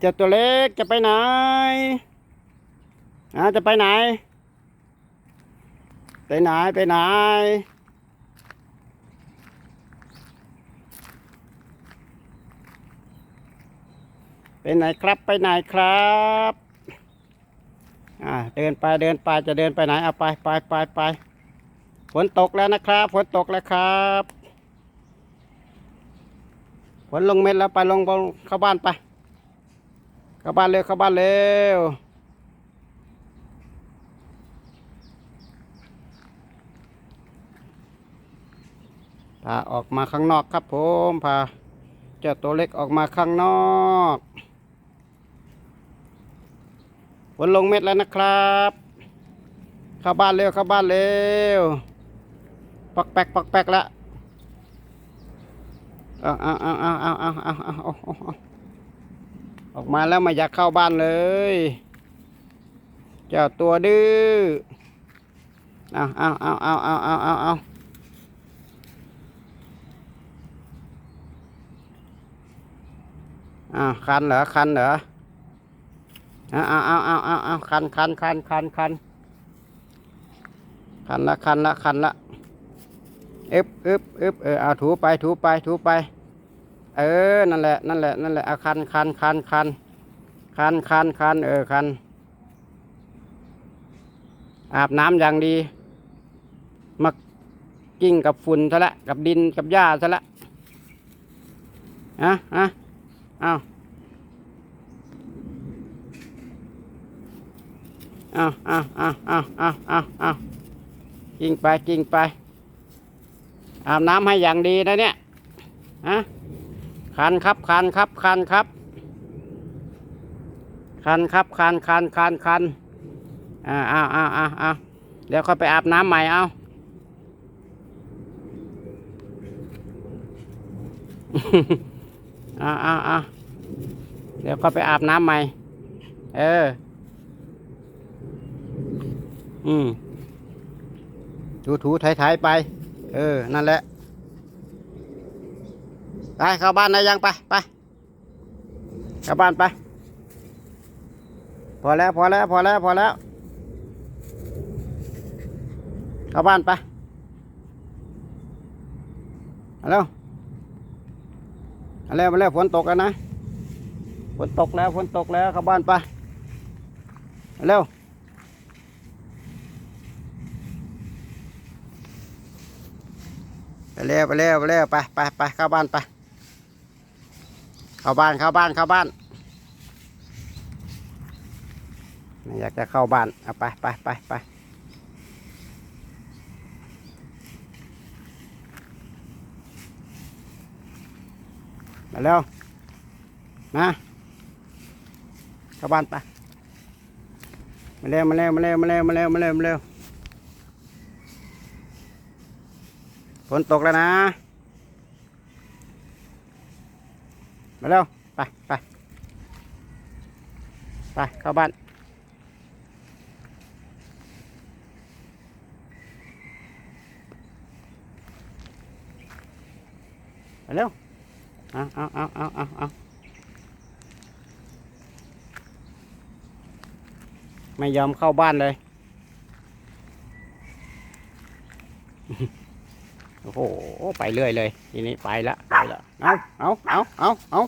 เจ้าตัวเล็กจะไปไหนอ่าจะไปไหน ไปไหนไปไหนไปไหนครับไปไหนครับอ่าเดินไปเดินไปจะเดินไปไหนเอาไปไปไปไปฝนตกแล้วนะครับฝนตกแล้วครับฝนลงเม็ดแล้วไปลงเข้าบ้านไป เข้าบ้านเร็วเข้าบ้านเร็วพาออกมาข้างนอกครับผมพาเจ้าตัวเล็กออกมาข้างนอกฝนลงเม็ดแล้วนะครับ เข้าบ้านเร็วเข้าบ้านเร็วปักแปกปักแปกแล้วเอาเอาเอาเอาเอาเอาเอา ออกมาแล้วไม่อยากเข้าบ้านเลย เจ้าตัวดื้อ เอาเอาเอาเอาเอาเอาเอาเอาเอาคันเหรอ คันเหรอเอาเอาเอาเอาเอาเอาคันคันคันคันคันคันละคันละคันละอึบอึบอึบเออเอาถูไปถูไปถูไป เออ นั่นแหละ นั่นแหละ นั่นแหละอาคันคันคันคันคันคันคันเออคัน อาบน้ำอย่างดีมากิ้งกับฝุ่นซะละ กับดิน กับหญ้าซะละฮะฮะเอาเอาเอาเอาเอาเอาเอาเอากิ้งไปกิ้งไป อาบน้ำให้อย่างดีนะเนี่ยฮะ คันครับคันครับคันครับ คันครับคันคันคันคันอ่าอ้าวอ้าวอ้าวอ้าวเดี๋ยวค่อยไปอาบน้ำใหม่เอาอ้าวอ้าวอ้าวเดี๋ยวค่อยไปอาบน้ำใหม่ เออ อืมถูถูไถไถไป เออ นั่นแหละ ไปเข้าบ้านได้ยังไปไปเข้าบ้านไป พอแล้วพอแล้วพอแล้วพอแล้ว เข้าบ้านไปเร็วเร็วมาเร็วฝนตกแล้วนะฝนตกแล้วฝนตกแล้วเข้าบ้านไปเอาเร็วไปเร็วไปเร็วไปเร็วไปไปไปเข้าบ้านไป เข้าบ้านเข้าบ้านเข้าบ้านอยากจะเข้าบ้านเอาไปไปไปไปมาเร็วมาเข้าบ้านไปมาเร็วมาเร็วมาเร็วมาเร็วมาเร็วมาเร็วมาเร็วฝนตกแล้วนะ มา เร็วไปไปไปเข้าบ้านไปเร็วเอาเอาเอาเอาเอาเอาไม่ยอมเข้าบ้านเลย โอ้โห ไปเรื่อยเลย ทีนี้ไปละ ไปละ เอาเอาเอาเอาเอา